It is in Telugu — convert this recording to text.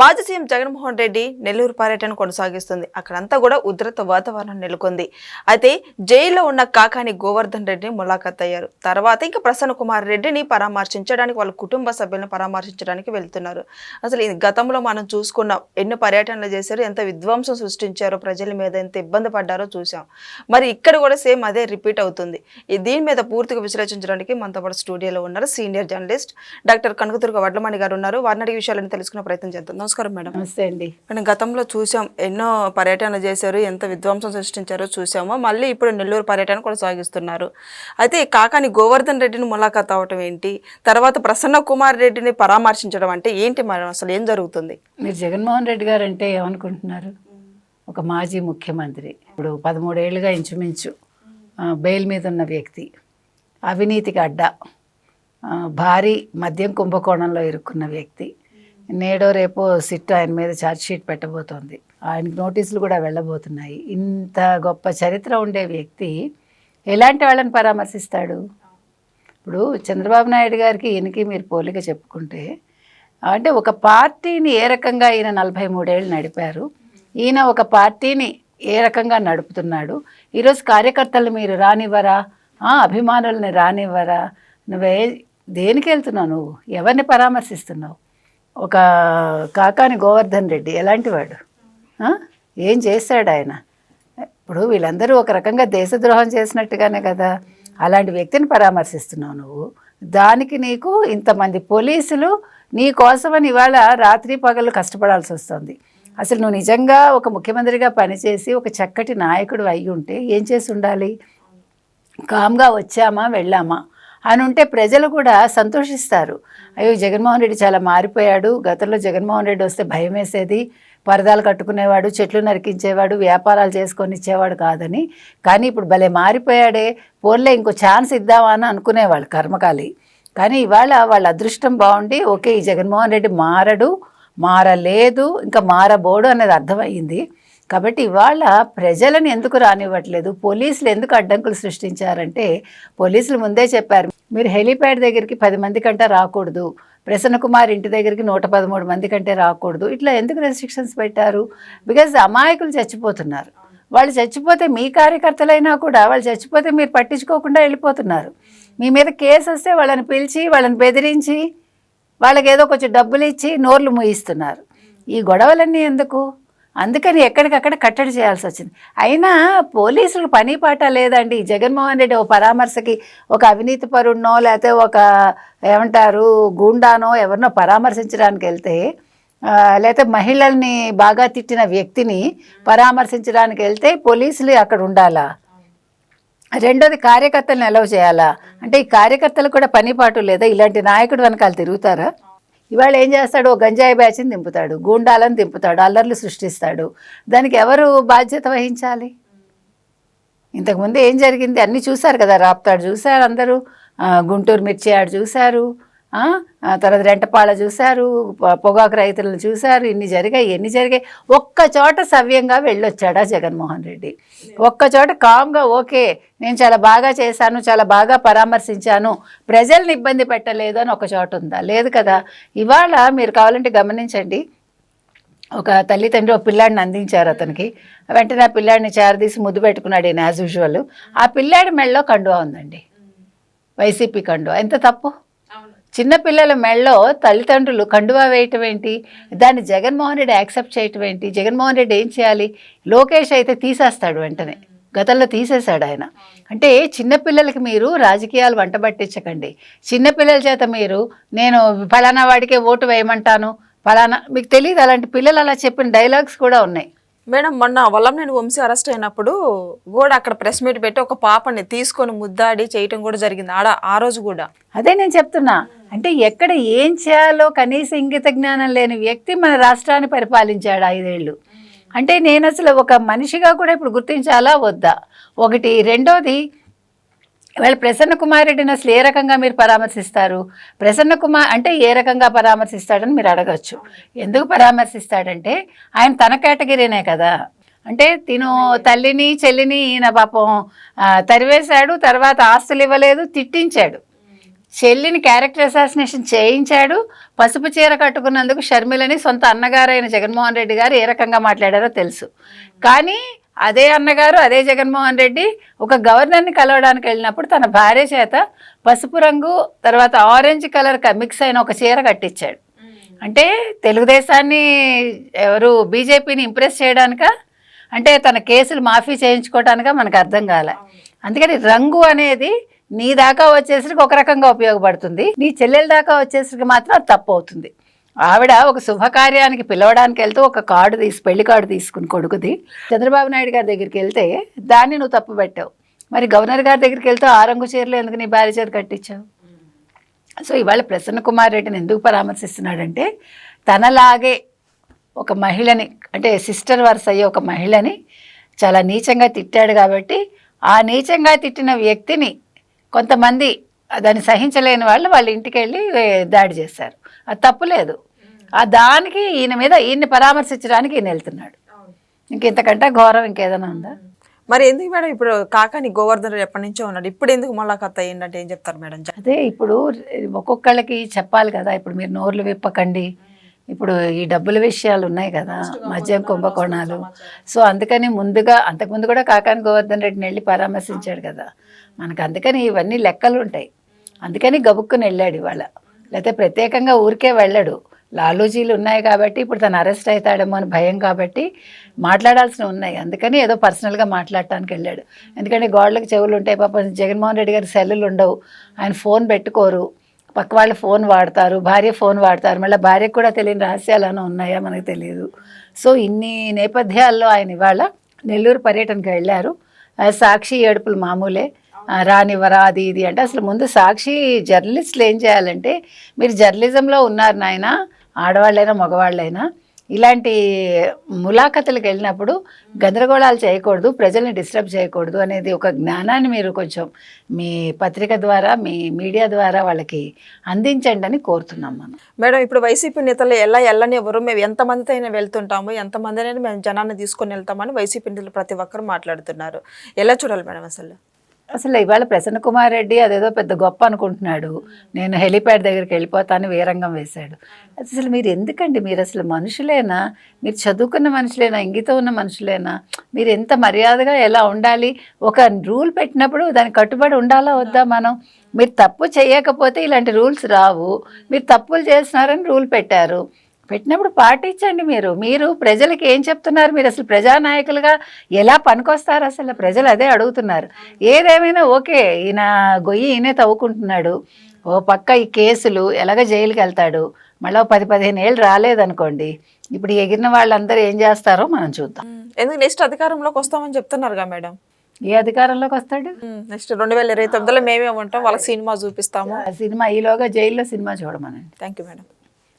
మాజీ సీఎం జగన్మోహన్ రెడ్డి నెల్లూరు పర్యటన కొనసాగిస్తుంది. అక్కడంతా కూడా ఉధృత వాతావరణం నెలకొంది. అయితే జైల్లో ఉన్న కాకాని గోవర్ధన్ రెడ్డిని ములాఖత్ అయ్యారు. తర్వాత ఇంకా ప్రసన్న కుమార్ రెడ్డిని పరామర్శించడానికి వాళ్ళ కుటుంబ సభ్యులను పరామర్శించడానికి వెళ్తున్నారు. అసలు ఈ గతంలో మనం చూసుకున్నాం ఎన్ని పర్యటనలు చేశారు ఎంత విధ్వంసం సృష్టించారో ప్రజల మీద ఎంత ఇబ్బంది పడ్డారో చూసాం మరి ఇక్కడ కూడా సేమ్ అదే రిపీట్ అవుతుంది. దీని మీద పూర్తిగా విశ్లేషించడానికి మనతో పాటు స్టూడియోలో ఉన్నారు senior journalist doctor Kanakadurga Vadlamani గారు ఉన్నారు. వారిని అడిగే విషయాలను తెలుసుకునే ప్రయత్నం చేద్దాం. నమస్కారం మేడం. నమస్తే అండి. మనం గతంలో చూసాం ఎన్నో పర్యటనలు చేశారు ఎంత విధ్వంసం సృష్టించారో చూసామో. మళ్ళీ ఇప్పుడు నెల్లూరు పర్యటన కొనసాగిస్తున్నారు. అయితే కాకాని గోవర్ధన్ రెడ్డిని ములాఖాత్ అవ్వటం ఏంటి? తర్వాత ప్రసన్న కుమార్ రెడ్డిని పరామర్శించడం అంటే ఏంటి మరి అసలు ఏం జరుగుతుంది? మీరు జగన్మోహన్ రెడ్డి గారు అంటే ఏమనుకుంటున్నారు? ఒక మాజీ ముఖ్యమంత్రి. ఇప్పుడు పదమూడేళ్ళుగా ఇంచుమించు బెయిల్ మీద ఉన్న వ్యక్తి. అవినీతికి అడ్డ. భారీ మద్యం కుంభకోణంలో ఇరుక్కున్న వ్యక్తి. నేడో రేపో సిట్ ఆయన మీద ఛార్జ్షీట్ పెట్టబోతోంది. ఆయనకి నోటీసులు కూడా వెళ్ళబోతున్నాయి. ఇంత గొప్ప చరిత్ర ఉండే వ్యక్తి ఎలాంటి వాళ్ళని పరామర్శిస్తాడు? ఇప్పుడు చంద్రబాబు నాయుడు గారికి ఈయనకి మీరు పోలిక చెప్పుకుంటే అంటే ఒక పార్టీని ఏ రకంగా ఈయన నలభై మూడేళ్ళు నడిపారు? ఈయన ఒక పార్టీని ఏ రకంగా నడుపుతున్నాడు? ఈరోజు కార్యకర్తలు మీరు రానివ్వరా? ఆ, అభిమానుల్ని రానివ్వరా? నువ్వే దేనికి వెళ్తున్నావు నువ్వు? ఎవరిని పరామర్శిస్తున్నావు? ఒక కాకాని గోవర్ధన్ రెడ్డి ఎలాంటి వాడు? ఏం చేశాడు ఆయన? ఇప్పుడు వీళ్ళందరూ ఒక రకంగా దేశద్రోహం చేసినట్టుగానే కదా. అలాంటి వ్యక్తిని పరామర్శిస్తున్నావు నువ్వు. దానికి నీకు ఇంతమంది పోలీసులు నీ కోసమని ఇవాళ రాత్రి పగలు కష్టపడాల్సి వస్తుంది. అసలు నువ్వు నిజంగా ఒక ముఖ్యమంత్రిగా పనిచేసి ఒక చక్కటి నాయకుడు అయి ఉంటే ఏం చేసి ఉండాలి? కామ్గా వచ్చామా వెళ్ళామా? అని ఉంటే ప్రజలు కూడా సంతోషిస్తారు. అయ్యో జగన్మోహన్ రెడ్డి చాలా మారిపోయాడు. గతంలో జగన్మోహన్ రెడ్డి వస్తే భయం వేసేది. పరదాలు కట్టుకునేవాడు చెట్లు నరికించేవాడు వ్యాపారాలు చేసుకొని ఇచ్చేవాడు కాదని. కానీ ఇప్పుడు భలే మారిపోయాడే. పోన్లే ఇంకో ఛాన్స్ ఇద్దామా అని అనుకునేవాళ్ళు కర్మకాలి. కానీ ఇవాళ వాళ్ళ అదృష్టం బాగుండి ఓకే ఈ జగన్మోహన్ రెడ్డి మారడు మారలేదు ఇంకా మారబోడు అనేది అర్థమయ్యింది. కాబట్టి ఇవాళ ప్రజలను ఎందుకు రానివ్వట్లేదు? పోలీసులు ఎందుకు అడ్డంకులు సృష్టించారంటే పోలీసులు ముందే చెప్పారు మీరు హెలీప్యాడ్ దగ్గరికి పది మంది కంటే రాకూడదు. ప్రసన్న కుమార్ ఇంటి దగ్గరికి నూట పదమూడు మంది కంటే రాకూడదు. ఇట్లా ఎందుకు రెస్ట్రిక్షన్స్ పెట్టారు? బికాజ్ అమాయకులు చచ్చిపోతున్నారు. వాళ్ళు చచ్చిపోతే మీ కార్యకర్తలైనా కూడా వాళ్ళు చచ్చిపోతే మీరు పట్టించుకోకుండా వెళ్ళిపోతున్నారు. మీ మీద కేసు వస్తే వాళ్ళని పిలిచి వాళ్ళని బెదిరించి వాళ్ళకి ఏదో కొంచెం డబ్బులు ఇచ్చి నోర్లు మూయిస్తున్నారు. ఈ గొడవలన్నీ ఎందుకు? అందుకని ఎక్కడికక్కడ కట్టడి చేయాల్సి వచ్చింది. అయినా పోలీసులకు పని పాట లేదండి. జగన్మోహన్ రెడ్డి ఒక పరామర్శకి ఒక అవినీతి పరుణ్ణో లేకపోతే ఒక ఏమంటారు గూండానో ఎవరినో పరామర్శించడానికి వెళ్తే లేకపోతే మహిళల్ని బాగా తిట్టిన వ్యక్తిని పరామర్శించడానికి వెళ్తే పోలీసులు అక్కడ ఉండాలా? రెండోది కార్యకర్తలను ఎలవ్ చేయాలా? అంటే ఈ కార్యకర్తలు కూడా పనిపాటు లేదా? ఇలాంటి నాయకుడు వెనకాల తిరుగుతారా? ఇవాళ ఏం చేస్తాడు? ఓ గంజాయి బ్యాచ్ని దింపుతాడు. గూండాలను దింపుతాడు. అల్లర్లు సృష్టిస్తాడు. దానికి ఎవరు బాధ్యత వహించాలి? ఇంతకుముందు ఏం జరిగింది? అన్నీ చూశారు కదా రాప్తాడు చూశారు అందరూ. గుంటూరు మిర్చి ఆడు చూశారు. తర్వాత రెంటపాళ చూశారు పొగాకు రైతులను చూశారు ఇన్ని జరిగాయి ఎన్ని జరిగాయి. ఒక్క చోట సవ్యంగా వెళ్ళొచ్చాడా జగన్మోహన్ రెడ్డి. ఒక్క చోట కామ్గా ఓకే నేను చాలా బాగా చేశాను చాలా బాగా పరామర్శించాను ప్రజల్ని ఇబ్బంది పెట్టలేదు అని ఒక చోట ఉందా? లేదు కదా. ఇవాళ మీరు కావాలంటే గమనించండి. ఒక తల్లిదండ్రి ఒక పిల్లాడిని అందించారు అతనికి. వెంటనే ఆ పిల్లాడిని చేరదీసి ముద్దు పెట్టుకున్నాడు ఈయన యాజ్ యూజువల్ ఆ పిల్లాడి మెళ్ళలో కండువా ఉందండి. వైసీపీ కండువా. ఎంత తప్పు? చిన్న పిల్లల మెళ్ళలో తల్లిదండ్రులు కండువా వేయటం ఏంటి? దాన్ని జగన్మోహన్ రెడ్డి యాక్సెప్ట్ చేయటం ఏంటి? జగన్మోహన్ రెడ్డి ఏం చేయాలి? లోకేష్ అయితే తీసేస్తాడు వెంటనే. గతంలో తీసేశాడు ఆయన. అంటే చిన్నపిల్లలకి మీరు రాజకీయాలు వంట పట్టించకండి. చిన్నపిల్లల చేత మీరు నేను ఫలానా వాడికే ఓటు వేయమంటాను ఫలానా మీకు తెలియదు అలాంటి పిల్లలు అలా చెప్పిన డైలాగ్స్ కూడా ఉన్నాయి. మేడం మొన్న వల్లంనేని వంశీ అరెస్ట్ అయినప్పుడు కూడా అక్కడ ప్రెస్ మీట్ పెట్టి ఒక పాపని తీసుకొని ముద్దాడి చేయటం కూడా జరిగింది. ఆడ ఆ రోజు కూడా. అదే నేను చెప్తున్నా. అంటే ఎక్కడ ఏం చేయాలో కనీస ఇంగిత జ్ఞానం లేని వ్యక్తి మన రాష్ట్రాన్ని పరిపాలించాడు ఐదేళ్ళు. అంటే నేను అసలు ఒక మనిషిగా కూడా ఇప్పుడు గుర్తించాలా? వద్దా. ఒకటి. రెండోది ఇవాళ ప్రసన్న కుమార్ రెడ్డిని అసలు ఏ రకంగా మీరు పరామర్శిస్తారు? ప్రసన్న కుమార్ అంటే ఏ రకంగా పరామర్శిస్తాడని మీరు అడగచ్చు. ఎందుకు పరామర్శిస్తాడంటే ఆయన తన కేటగిరీనే కదా. అంటే తిను తల్లిని చెల్లిని ఈయన పాపం తరివేశాడు తర్వాత ఆస్తులు ఇవ్వలేదు తిట్టించాడు. చెల్లిని క్యారెక్టర్ అసాసినేషన్ చేయించాడు. పసుపు చీర కట్టుకున్నందుకు షర్మిలని సొంత అన్నగారైన జగన్మోహన్ రెడ్డి గారు ఏ రకంగా మాట్లాడారో తెలుసు. కానీ అదే అన్నగారు అదే జగన్మోహన్ రెడ్డి ఒక గవర్నర్ని కలవడానికి వెళ్ళినప్పుడు తన భార్య చేత పసుపు రంగు తర్వాత ఆరెంజ్ కలర్ మిక్స్ అయిన ఒక చీర కట్టించాడు. అంటే తెలుగుదేశాన్ని ఎవరు బీజేపీని ఇంప్రెస్ చేయడానిక? అంటే తన కేసులు మాఫీ చేయించుకోవటానిక మనకు అర్థం కాలే. అందుకని రంగు అనేది నీ దాకా వచ్చేసరికి ఒక రకంగా ఉపయోగపడుతుంది. నీ చెల్లెల దాకా వచ్చేసరికి మాత్రం అది తప్పు అవుతుంది. ఆవిడ ఒక శుభకార్యానికి పిలవడానికి వెళ్తూ ఒక కార్డు తీసి పెళ్ళి కార్డు తీసుకుని కొడుకుది. చంద్రబాబు నాయుడు గారి దగ్గరికి వెళ్తే దాన్ని నువ్వు తప్పు పెట్టావు. మరి గవర్నర్ గారి దగ్గరికి వెళ్తే ఆ రంగు చీరలు ఎందుకు నీ భార్య చేతి కట్టించావు? సో ఇవాళ ప్రసన్న కుమార్ రెడ్డిని ఎందుకు పరామర్శిస్తున్నాడంటే తనలాగే ఒక మహిళని అంటే సిస్టర్ వరుస అయ్యే ఒక మహిళని చాలా నీచంగా తిట్టాడు కాబట్టి ఆ నీచంగా తిట్టిన వ్యక్తిని కొంతమంది దాన్ని సహించలేని వాళ్ళు వాళ్ళ ఇంటికి వెళ్ళి దాడి చేశారు. అది తప్పులేదు ఆ దానికి ఈయన మీద ఈయన్ని పరామర్శించడానికి ఈయన వెళ్తున్నాడు. ఇంకెంతకంటే ఘోరం ఇంకేదైనా ఉందా? మరి ఎందుకు మేడం ఇప్పుడు కాకాని గోవర్ధన్ ఎప్పటి నుంచో ఉన్నాడు? ఇప్పుడు ఎందుకు మళ్ళా కథ ఏంటంటే ఏం చెప్తారు మేడం? అదే ఇప్పుడు ఒక్కొక్కళ్ళకి చెప్పాలి కదా ఇప్పుడు మీరు నోర్లు విప్పకండి. ఇప్పుడు ఈ డబ్బుల విషయాలు ఉన్నాయి కదా మద్యం కుంభకోణాలు. సో అందుకని ముందుగా అంతకుముందు కూడా కాకాని గోవర్ధన్ రెడ్డిని వెళ్ళి పరామర్శించాడు కదా. మనకు అందుకని ఇవన్నీ లెక్కలు ఉంటాయి. అందుకని గబుక్కుని వెళ్ళాడు ఇవాళ. లేకపోతే ప్రత్యేకంగా ఊరికే వెళ్ళాడు. లాలూజీలు ఉన్నాయి కాబట్టి ఇప్పుడు తను అరెస్ట్ అవుతాడేమో అని భయం కాబట్టి మాట్లాడాల్సినవి ఉన్నాయి. అందుకని ఏదో పర్సనల్గా మాట్లాడటానికి వెళ్ళాడు. ఎందుకంటే గోడలకు చెవులు ఉంటాయి. పాపం జగన్మోహన్ రెడ్డి గారి సెల్లులు ఉండవు. ఆయన ఫోన్ పెట్టుకోరు. పక్క వాళ్ళు ఫోన్ వాడతారు భార్య ఫోన్ వాడతారు మళ్ళీ భార్యకు కూడా తెలియని రహస్యాలు ఉన్నాయా మనకు తెలియదు. సో ఇన్ని నేపథ్యాల్లో ఆయన ఇవాళ నెల్లూరు పర్యటనకు వెళ్ళారు. సాక్షి ఏడుపులు మామూలే. రానివ్వరా అది ఇది అంటే అసలు ముందు సాక్షి జర్నలిస్టులు ఏం చేయాలంటే మీరు జర్నలిజంలో ఉన్నారు నాయన ఆడవాళ్ళైనా మగవాళ్ళైనా ఇలాంటి ములాఖతులకు వెళ్ళినప్పుడు గందరగోళాలు చేయకూడదు ప్రజల్ని డిస్టర్బ్ చేయకూడదు అనేది ఒక జ్ఞానాన్ని మీరు కొంచెం మీ పత్రిక ద్వారా మీ మీడియా ద్వారా వాళ్ళకి అందించండి అని కోరుతున్నాం మనం. మేడం ఇప్పుడు వైసీపీ నేతలు ఎలా వెళ్ళని ఎవరు మేము ఎంతమందితో అయినా వెళ్తుంటాము ఎంతమంది అయినా మేము జనాన్ని తీసుకొని వెళ్తామని వైసీపీ నేతలు ప్రతి ఒక్కరు మాట్లాడుతున్నారు. ఎలా చూడాలి మేడం అసలు? అసలు ఇవాళ ప్రసన్న కుమార్ రెడ్డి అదేదో పెద్ద గొప్ప అనుకుంటున్నాడు. నేను హెలిప్యాడ్ దగ్గరికి వెళ్ళిపోతాను వీరంగం వేశాడు. అసలు మీరు ఎందుకండి? మీరు అసలు మనుషులేనా? మీరు చదువుకున్న మనుషులేనా? ఇంగితం ఉన్న మనుషులేనా? మీరు ఎంత మర్యాదగా ఎలా ఉండాలి? ఒక రూల్ పెట్టినప్పుడు దానికి కట్టుబడి ఉండాలా వద్దా మనం? మీరు తప్పు చేయకపోతే ఇలాంటి రూల్స్ రావు. మీరు తప్పులు చేస్తున్నారని రూల్ పెట్టారు. పెట్టినప్పుడు పాటించండి మీరు. మీరు ప్రజలకి ఏం చెప్తున్నారు? మీరు అసలు ప్రజానాయకులుగా ఎలా పనికొస్తారు? అసలు ప్రజలు అదే అడుగుతున్నారు. ఏదేమైనా ఓకే ఈయన గొయ్యి ఈయనే తవ్వుకుంటున్నాడు. ఓ పక్క ఈ కేసులు ఎలాగ జైలుకి వెళ్తాడు? మళ్ళీ పది పదిహేను ఏళ్ళు రాలేదనుకోండి. ఇప్పుడు ఎగిరిన వాళ్ళందరూ ఏం చేస్తారో మనం చూద్దాం. ఎందుకు నెక్స్ట్ అధికారంలోకి వస్తామని చెప్తున్నారుగా మేడం? ఏ అధికారంలోకి వస్తాడు? నెక్స్ట్ రెండు వేల ఇరవై తొమ్మిదిలో మేమే ఉంటాం. వాళ్ళకి సినిమా చూపిస్తాము. ఆ సినిమా ఈలోగా జైల్లో సినిమా చూడమనండి. Thank you madam.